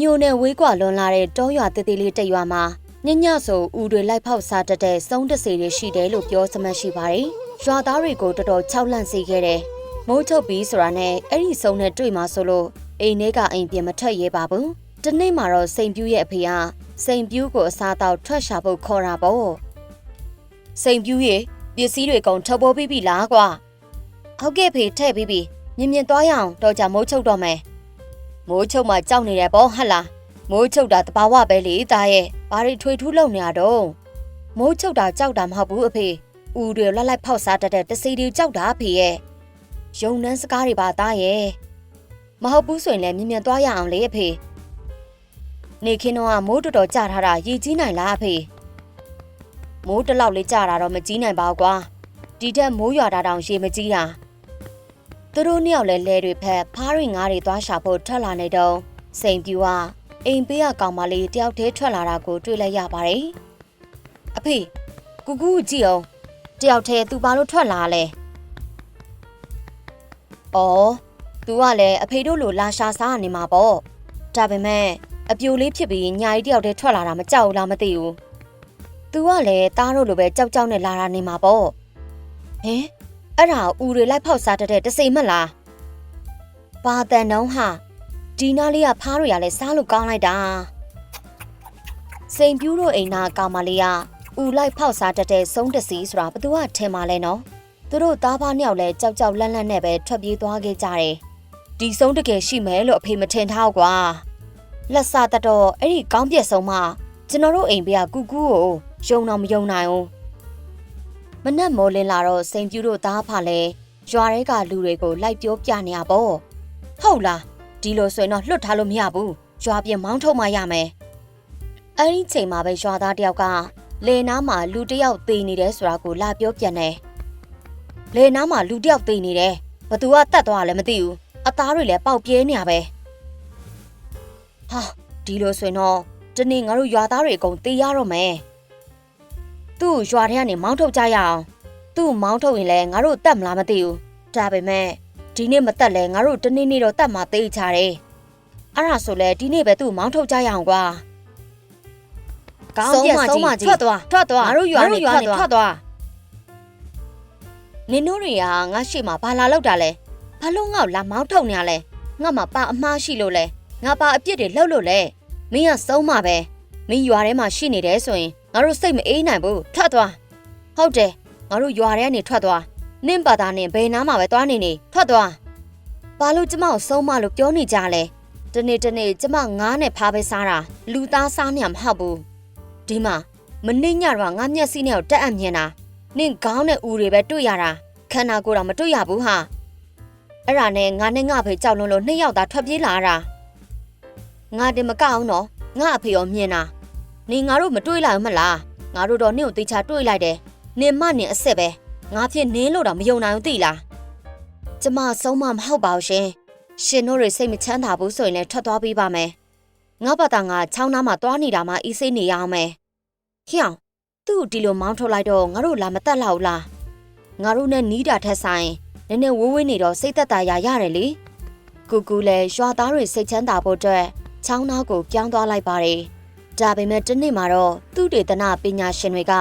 မြို့နယ်ဝေးကွာလွန်လာတဲ့တောရွာတည်တည်လေးတစ်ရွာမှာညညဆိုဦးတွေလိုက်ဖောက်စားတတ်တဲ့စုံးတစီတွေရှိတယ်လို့ပြောစမှတ်ရှိပါတယ်။ရွာသားတွေကိုတော်တော်ခြောက်လန့်စေခဲ့တယ်။မိုးချုပ်ပြီးဆိုတာနဲ့အဲ့ဒီစုံနဲ့တွေ့မှာဆိုလို့အိမ်ထဲကအိမ်ပြင်မထွက်ရဲပါဘူး။ဒီနေ့မှာတော့စိန်ပြူးရဲ့အဖေကစိန်ပြူးကိုအစားတောက်ထွက်ရှာဖို့ခေါ်တာပေါ့။စိန်ပြူးရဲ့ပစ္စည်းတွေကုန်ထုတ်ပေါ်ပြီးပြီလားကွာ။ဟုတ်ကဲ့ဖေထည့်ပြီးပြီ။မြင်မြင်သွားရအောင်တော့ကြမိုးချုပ်တော့မယ်။ မိုးချုပ်မှကြောက်နေတယ်ပေါ့ဟတ်လားမိုးချုပ်တာတဘာဝပဲလေသားရဲ့ဘာတွေထွေထူးလုံနေရတော့မိုးချုပ်တာကြောက်တာမဟုတ်ဘူးအဖေဦးတွေလက်လိုက်ဖောက်စားတတ်တဲ့တစီတွေကြောက်တာအဖေရဲ့ယုံနှန်းစကားတွေပါသားရဲ့မဟုတ်ဘူးဆိုရင်လည်းမြင်မြင်သွားရအောင်လေအဖေနေခင်းတော့ကမိုးတော်တော်ကြထားတာရည်ကြီးနိုင်လားအဖေမိုးတစ်လောက်လေးကြတာတော့မကြီးနိုင်ပါဘူးကွာဒီတက်မိုးရွာတာတောင်ရေမကြီးတာ သူတို့နှစ်ယောက်လည်းလဲတွေဖက်ဖားရီငါးတွေသွားရှာဖို့ထွက်လာနေတော့စိန်ပြူကအိမ်ပေးကကောင်မလေးတယောက်တည်းထွက်လာတာကိုတွေ့လိုက်ရပါတယ်။အဖေကူကူကိုကြည့်အောင်တယောက်တည်းသူဘာလို့ထွက်လာလဲ။အော်သူကလည်းအဖေတို့လိုလာရှာစားနေမှာပေါ့။ဒါပေမဲ့အပြိုလေးဖြစ်ပြီးညာကြီးတယောက်တည်းထွက်လာတာမကြောက်ဘူးလားမသိဘူး။ तू ကလည်းတားတို့လိုပဲကြောက်ကြောက်နဲ့လာတာနေမှာပေါ့။ဟင် အဲ့ဒါဦးတွေလိုက်ဖောက်စားတတ်တဲ့တစိမ့်မလားပါတန်တုံးဟာဒီနာလေးကဖားတွေရလဲစားလို့ကောင်းလိုက်တာစိန်ပြူးတို့အိမ်နာကောင်မလေးကဦးလိုက်ဖောက်စားတတ်တဲ့ဆုံးတစီဆိုတာဘသူကထင်ပါလဲနော်သူတို့သားဖားနှစ်ယောက်လဲကြောက်ကြောက်လန့်လန့်နဲ့ပဲထွက်ပြေးသွားခဲ့ကြတယ်ဒီဆုံးတကယ်ရှိမယ်လို့အဖေမထင်ထားဘူးကွာလက်စားတတော်အဲ့ဒီကောင်းပြက်ဆုံးမှကျွန်တော်တို့အိမ်ဘေးကကူကူကိုယုံတော့မယုံနိုင်ဘူး မနက်မိုးလင်းလာတော့စိန်ပြူတို့သားဖလဲရွာထဲကလူတွေကိုလိုက်ပြောပြနေရပေါ့ဟုတ်လားဒီလိုဆိုရင်တော့လွတ်ထားလို့မရဘူးရွာပြင်မောင်းထုတ်မှရမယ်အဲ့ဒီချိန်မှာပဲရွာသားတယောက်ကလေနားမှာလူတစ်ယောက်သေနေတယ်ဆိုတာကိုလာပြောပြန်တယ်လေနားမှာလူတစ်ယောက်သေနေတယ်ဘသူကတတ်သွားလဲမသိဘူးအသားတွေလည်းပေါက်ပြဲနေရပဲဟာဒီလိုဆိုရင်တော့ဒီနေ့ငါတို့ရွာသားတွေအကုန်သေရတော့မယ် သူ့ကိုရွာထဲကနေမောင်းထုတ်ကြရအောင်သူ့ကိုမောင်းထုတ်ရင်လည်းငါတို့တတ်မလားမသိဘူးဒါပေမဲ့ဒီနေ့မတက်လဲငါတို့တနေ့နေ့တော့တတ်မှသိချတယ်အဲ့ဒါဆိုလဲဒီနေ့ပဲသူ့ကိုမောင်းထုတ်ကြရအောင်ကွာကောင်းပြက်ဆုံးမကြီးထွက်သွားထွက်သွားငါတို့ရွာနေထွက်သွားထွက်သွားနင်တို့တွေကငါရှိမှဘာလာလောက်တာလဲဘာလို့ငါ့ကိုလာမောင်းထုတ်နေရလဲငါမှပါအမှားရှိလို့လဲငါပါအပြစ်တွေလှုပ်လို့လဲမင်းကဆုံးမပဲမင်းရွာထဲမှာရှိနေတယ်ဆိုရင် ငါတို့စိတ်မအေးနိုင်ဘူးထွက်သွားဟုတ်တယ်ငါတို့ရွာထဲကနေထွက်သွားနင့်ပါသားနဲ့ဘယ်နားမှာပဲသွားနေနေထွက်သွားဘာလို့ကျမကိုဆုံးမလို့ပြောနေကြလဲတနေ့တနေ့ကျမငားနဲ့ဖားပဲစားတာလူသားစားနေမှာမဟုတ်ဘူးဒီမှာမနေ့ညတော့ငါမျက်စိနဲ့တက်အပ်မြင်တာနင့်ခေါင်းနဲ့ဦးတွေပဲတွေ့ရတာခန္ဓာကိုယ်တော့မတွေ့ရဘူးဟာအဲ့ဒါနဲ့ငါနဲ့ငါဖေကြောက်လွန်းလို့နှစ်ယောက်သားထွက်ပြေးလာတာငါတင်မကောက်အောင်တော့ငါအဖေရောမြင်တာ နေငါတို့မတွေးလိုက်ဘူးမလားငါတို့တော့နင့်ကိုတေချာတွေးလိုက်တယ်နင်မနင်အစ်စ်ပဲငါဖြစ်နင်းလို့တော့မယုံနိုင်ဘူးသိလားကျမဆုံးမမဟုတ်ပါဘူးရှင်ရှင်တို့တွေစိတ်မချမ်းသာဘူးဆိုရင်လည်းထွက်သွားပေးပါမယ်ငါဘာသာငါချောင်းသားမှာသွားနေတာမှအီးစိနေရအောင်မယ်ဟျောင်းသူ့ကိုဒီလိုမောင်းထုတ်လိုက်တော့ငါတို့လာမတက်လောက်လားငါတို့နဲ့နီးတာထက်ဆိုင်နည်းနည်းဝေးဝေးနေတော့စိတ်သက်သာရရတယ်လေကူကူလည်းရွာသားတွေစိတ်ချမ်းသာဖို့အတွက်ချောင်းသားကိုပြောင်းသွားလိုက်ပါတယ် ဒါပေမဲ့တနေ့မှာတော့သူတေသနပညာရှင်တွေက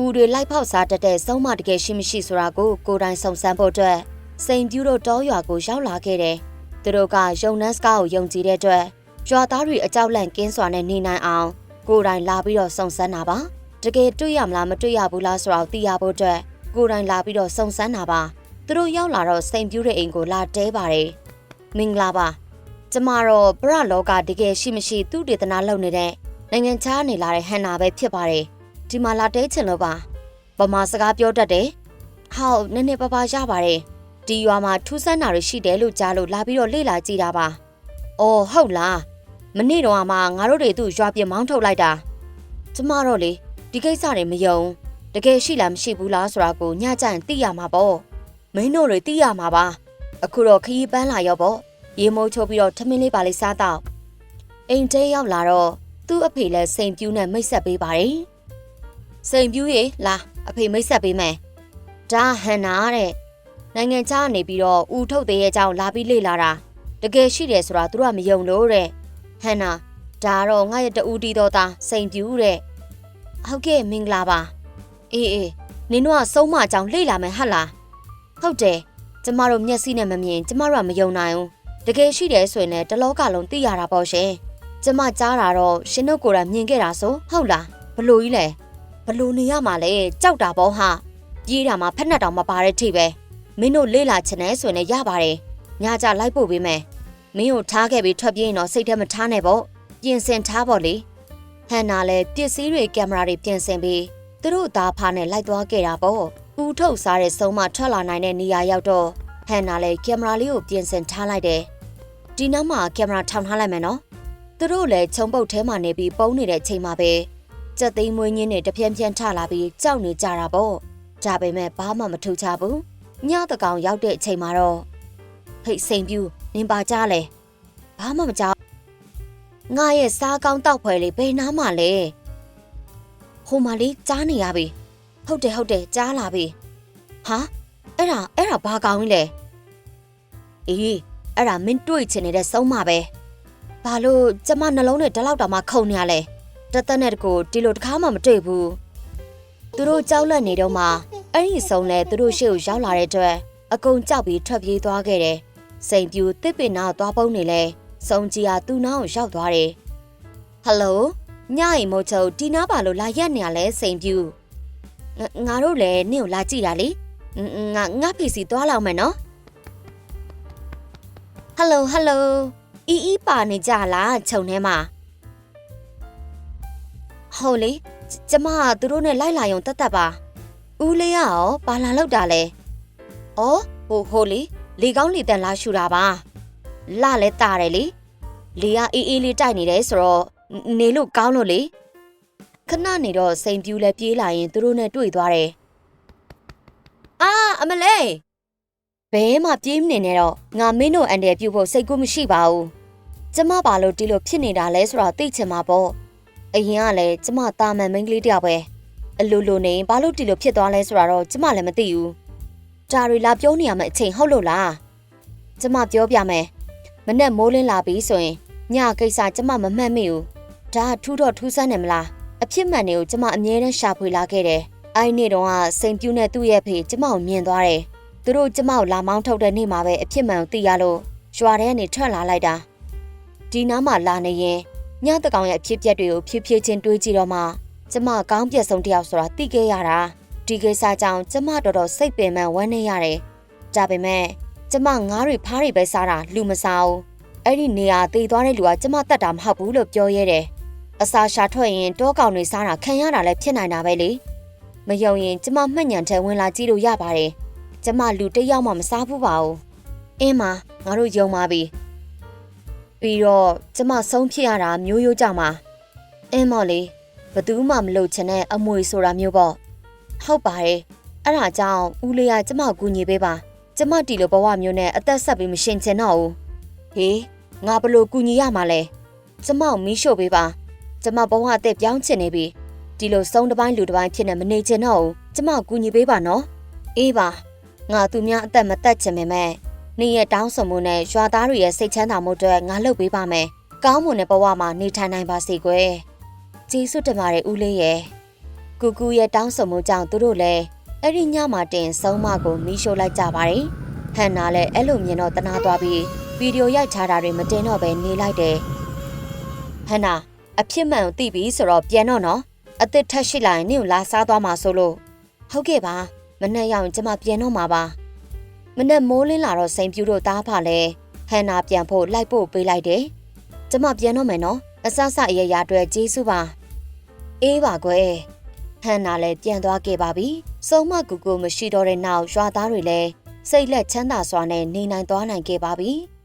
ဦးတွေလိုက်ဖောက်စားတတ်တဲ့စုံမတကယ်ရှိမရှိဆိုတာကိုကိုယ်တိုင်စုံစမ်းဖို့အတွက်စိန်ပြူတို့တောရွာကိုရောက်လာခဲ့တယ်။သူတို့ကယုံနှန်းစကားကိုယုံကြည်တဲ့အတွက်ရွာသားတွေအကြောက်လန့်ကင်းစွာနဲ့နေနိုင်အောင်ကိုယ်တိုင်လာပြီးတော့စုံစမ်းတာပါ။တကယ်တွေ့ရမလားမတွေ့ရဘူးလားဆိုတာကိုသိရဖို့အတွက်ကိုယ်တိုင်လာပြီးတော့စုံစမ်းတာပါ။သူတို့ရောက်လာတော့စိန်ပြူတဲ့အိမ်ကိုလာတဲပါတယ်။မင်္ဂလာပါ။ကျမတော့ပရလောကတကယ်ရှိမရှိသူတေသနာလုပ်နေတဲ့ နိုင်ငံခြားနေလာတဲ့ဟန်နာပဲဖြစ်ပါတယ်။ဒီမှာလာတဲချင်လို့ပါ။ဗမာစကားပြောတတ်တယ်။ဟောက်နည်းနည်းပါးပါးရပါတယ်။ဒီရွာမှာထူးဆန်းတာတွေရှိတယ်လို့ကြားလို့လာပြီးတော့လေ့လာကြည့်တာပါ။အော်ဟုတ်လား။မနေ့တော့မှငါတို့တွေသူ့ရွာပြင်မောင်းထုတ်လိုက်တာ။ကျမတော့လေဒီကိစ္စတွေမယုံ။တကယ်ရှိလားမရှိဘူးလားဆိုတာကိုညကြရင်သိရမှာပေါ့။မင်းတို့တွေသိရမှာပါ။အခုတော့ခရီးပန်းလာရောပေါ့။ရေမိုးချိုးပြီးတော့ထမင်းလေးပါလေးစားတော့အိမ်တဲရောက်လာတော့ သူ့အဖေလည်းစိန်ပြူးနဲ့မိတ်ဆက်ပေးပါတယ်။စိန်ပြူးရေလာအဖေမိတ်ဆက်ပေးမယ်။ဒါဟန်နာတဲ့နိုင်ငံခြားကနေပြီးတော့ဦးထုတ်သေးရဲ့အကြောင်းလာပြီးလေ့လာတာတကယ်ရှိတယ်ဆိုတာသူတို့ကမယုံလို့တဲ့ဟန်နာဒါကတော့ငါရဲ့တူတီတော်သားစိန်ပြူတဲ့ဟုတ်ကဲ့မင်္ဂလာပါအေးအေးနင်တို့ကဆုံးမအကြောင်းလေ့လာမယ်ဟဟလားဟုတ်တယ်ကျမတို့မျက်စိနဲ့မမြင်ကျမတို့ကမယုံနိုင်ဘူးတကယ်ရှိတယ်ဆိုရင်လည်းတစ်လောကလုံးသိရတာပေါ့ရှင် ကျမကြားတာတော့ရှင်တို့ကိုယ်တိုင်မြင်ခဲ့တာဆိုဟုတ်လားဘလို့ကြီးလဲဘလို့နေရမှာလဲကြောက်တာပေါ့ဟာပြေးတာမှဖက်နှက်တောင်မပါတဲ့ထိပဲမင်းတို့လေ့လာချင်တယ်ဆိုရင်လည်းရပါတယ်ညကြလိုက်ပို့ပေးမယ်မင်းကိုထားခဲ့ပြီးထွက်ပြေးရင်တော့စိတ်ထဲမထားနဲ့ပေါ့ပြင်ဆင်ထားပေါ့လေဟန်နာလည်းပစ္စည်းတွေကင်မရာတွေပြင်ဆင်ပြီးသူတို့သားဖားနဲ့လိုက်သွားခဲ့တာပေါ့ဦးထုတ်စားတဲ့စုံမထွက်လာနိုင်တဲ့နေရာရောက်တော့ဟန်နာလည်းကင်မရာလေးကိုပြင်ဆင်ထားလိုက်တယ်ဒီနောက်မှာကင်မရာထောင်ထားလိုက်မယ်နော် သူတို့လည်းခြုံပုတ်ထဲမှာနေပြီးပုံနေတဲ့အချိန်မှာပဲကြက်သိမ်းမွေးညင်းတွေတပြင်းပြင်းထလာပြီးကြောက်နေကြတာပေါ့ဒါပေမဲ့ဘာမှမထူချဘူးညတကောင်ရောက်တဲ့အချိန်မှာတော့ဟိတ်စိန်ပြူနင်ပါကြလဲဘာမှမကြောက်ငါရဲ့စားကောင်းတောက်ဖွဲလေးဘယ်နားမှလဲဟိုမလေးကြားနေရပြီဟုတ်တယ်ဟုတ်တယ်ကြားလာပြီဟာအဲ့ဒါအဲ့ဒါဘာကောင်းလဲအေးအဲ့ဒါမင်းတွေ့ချင်နေတဲ့ဆုံးမပဲ ဘာလို့ကျမနှလုံးနဲ့ဒီလောက်တောင်မှခုန်နေရလဲတသက်နဲ့တကူဒီလိုတစ်ခါမှမတွေ့ဘူးသူတို့ကြောက်လန့်နေတော့မှအဲ့ဒီဆုံးလဲသူတို့ရှေ့ကိုရောက်လာတဲ့အတွက်အကုန်ကြောက်ပြီးထွက်ပြေးသွားခဲ့တယ်စိန်ပြူတစ်ပင်နာသွားပုံးနေလဲစုံကြီးဟာသူ့နားကိုရောက်သွားတယ်ဟယ်လိုညအိမ်မို့ချုပ်ဒီနားပါလို့လာရက်နေရလဲစိန်ပြူငငါတို့လည်းနင့်ကိုလာကြည့်တာလေငါငါဖေစီသွားလောက်မယ်နော်ဟယ်လိုဟယ်လို အီအီပါနေကြလားခြုံထဲမှာဟုတ်လေကျမကသူတို့နဲ့လိုက်လာရုံတက်တက်ပါဦးလေးကရောဘာလာလောက်တာလဲဩဟိုဟိုလေလေကောင်းလေတန်လာရှူတာပါလလဲတာတယ်လေလေကအေးအေးလေးတိုက်နေတယ်ဆိုတော့နေလို့ကောင်းလို့လေခဏနေတော့စိန်ပြူလဲပြေးလာရင်သူတို့နဲ့တွေ့သွားတယ်အာအမလေးဘဲမှပြေးမနေနဲ့တော့ငါမင်းတို့အန်တယ်ပြုတ်ဖို့စိတ်ကူးမရှိပါဘူး ကျမဘာလို့ဒီလိုဖြစ်နေတာလဲဆိုတော့သိချင်မှာပေါ့အရင်ကလည်းကျမတာမန်မိန်းကလေးတယောက်ပဲအလိုလိုနေဘာလို့ဒီလိုဖြစ်သွားလဲဆိုတာတော့ကျမလည်းမသိဘူးဒါတွေလာပြောနေရမယ့်အချိန်ဟုတ်လို့လားကျမပြောပြမယ်မနဲ့မိုးလင်းလာပြီဆိုရင်ညကိစ္စကျမမမှတ်မိဘူးဒါထူးတော့ထူးဆန်းတယ်မလားအဖြစ်မှန်တွေကိုကျမအမြဲတမ်းရှာဖွေလာခဲ့တယ်အဲ့နေ့တုန်းကစိန်ပြူနဲ့သူ့ရဲ့ဖေကျမကိုမြင်သွားတယ်သူတို့ကျမကိုလာမောင်းထုတ်တဲ့နေ့မှာပဲအဖြစ်မှန်ကိုသိရလို့ရွာထဲကနေထွက်လာလိုက်တာ ဒီနားမှာလာနေရင်ညတကောင်ရဲ့အဖြစ်ပြက်တွေကိုဖြည်းဖြည်းချင်းတွေးကြည့်တော့မှကျမကောင်းပြက်ဆုံးတယောက်ဆိုတာသိခဲ့ရတာဒီကိစ္စကြောင့်ကျမတော်တော်စိတ်ပင်ပန်းဝမ်းနည်းရတယ်ဒါပေမဲ့ကျမငားတွေဖားတွေပဲစားတာလူမစားဘူးအဲ့ဒီနေရာတည်သွားတဲ့လူကကျမတတ်တာမဟုတ်ဘူးလို့ပြောရဲတယ်အစာရှာထွက်ရင်တောကောင်တွေစားတာခံရတာလည်းဖြစ်နိုင်တာပဲလေမယုံရင်ကျမမှတ်ညံထဲဝင်လာကြည့်လို့ရပါတယ်ကျမလူတစ်ယောက်မှမစားဘူးပါဘူးအင်းမငါတို့ယုံပါပြီ ပြီးတော့ကျမဆုံးဖြစ်ရတာမျိုးရိုးကြောင့်ပါအင်းမော်လေးဘသူမှမလုပ်ချင်တဲ့အမွေဆိုတာမျိုးပေါ့ဟုတ်ပါတယ်အဲ့ဒါကြောင့်ဦးလေးကကျမကူညီပေးပါကျမတီလိုဘဝမျိုးနဲ့အသက်ဆက်ပြီးမရှင်ချင်တော့ဘူးဟေးငါဘလို့ကူညီရမှာလဲကျမကိုမီးရှို့ပေးပါကျမဘဝအသက်ပြောင်းချင်နေပြီဒီလိုစုံတစ်ပိုင်းလူတစ်ပိုင်းဖြစ်နေမနေချင်တော့ဘူးကျမကိုကူညီပေးပါနော်အေးပါငါသူများအသက်မသက်ချင်ပေမဲ့ နေရတောင်းဆိုမှုနဲ့ရွာသားတွေရဲ့စိတ်ချမ်းသာမှုတွေငါလုပ်ပေးပါမယ်ကောင်းမွန်တဲ့ဘဝမှာနေထိုင်နိုင်ပါစေကွယ်ကျေးဇူးတင်ပါတယ်ဦးလေးရဲ့ကူကူရဲ့တောင်းဆိုမှုကြောင့်သူတို့လည်းအဲ့ဒီညမှာတင်ဆုံးမကိုမီးရှို့လိုက်ကြပါတယ်ဟန်နာလည်းအဲ့လိုမြင်တော့တနာသွားပြီးဗီဒီယိုရိုက်ချတာတွေမတင်တော့ပဲနေလိုက်တယ်ဟန်နာအဖြစ်မှန်ကိုသိပြီဆိုတော့ပြန်တော့နော်အစ်စ်ထက်ရှိလာရင်နင့်ကိုလာစားသွားမှာဆိုလို့ဟုတ်ကဲ့ပါမနဲ့ရောက်ရင်ကျမပြန်တော့မှာပါ မနဲ့မိုးလင်းလာတော့စိန်ပြူတို့သားဖလဲဟန်နာပြန်ဖို့လိုက်ဖို့ပေးလိုက်တယ်ကျမပြန်တော့မယ်နော်အဆဆအရရအတွက်ကျေးဇူးပါအေးပါကွယ်ဟန်နာလည်းပြန်သွားခဲ့ပါပြီစုံမကူကူမရှိတော့တဲ့နောက်ရွာသားတွေလည်းစိတ်လက်ချမ်းသာစွာနဲ့နေနိုင်သွားနိုင်ခဲ့ပါပြီ။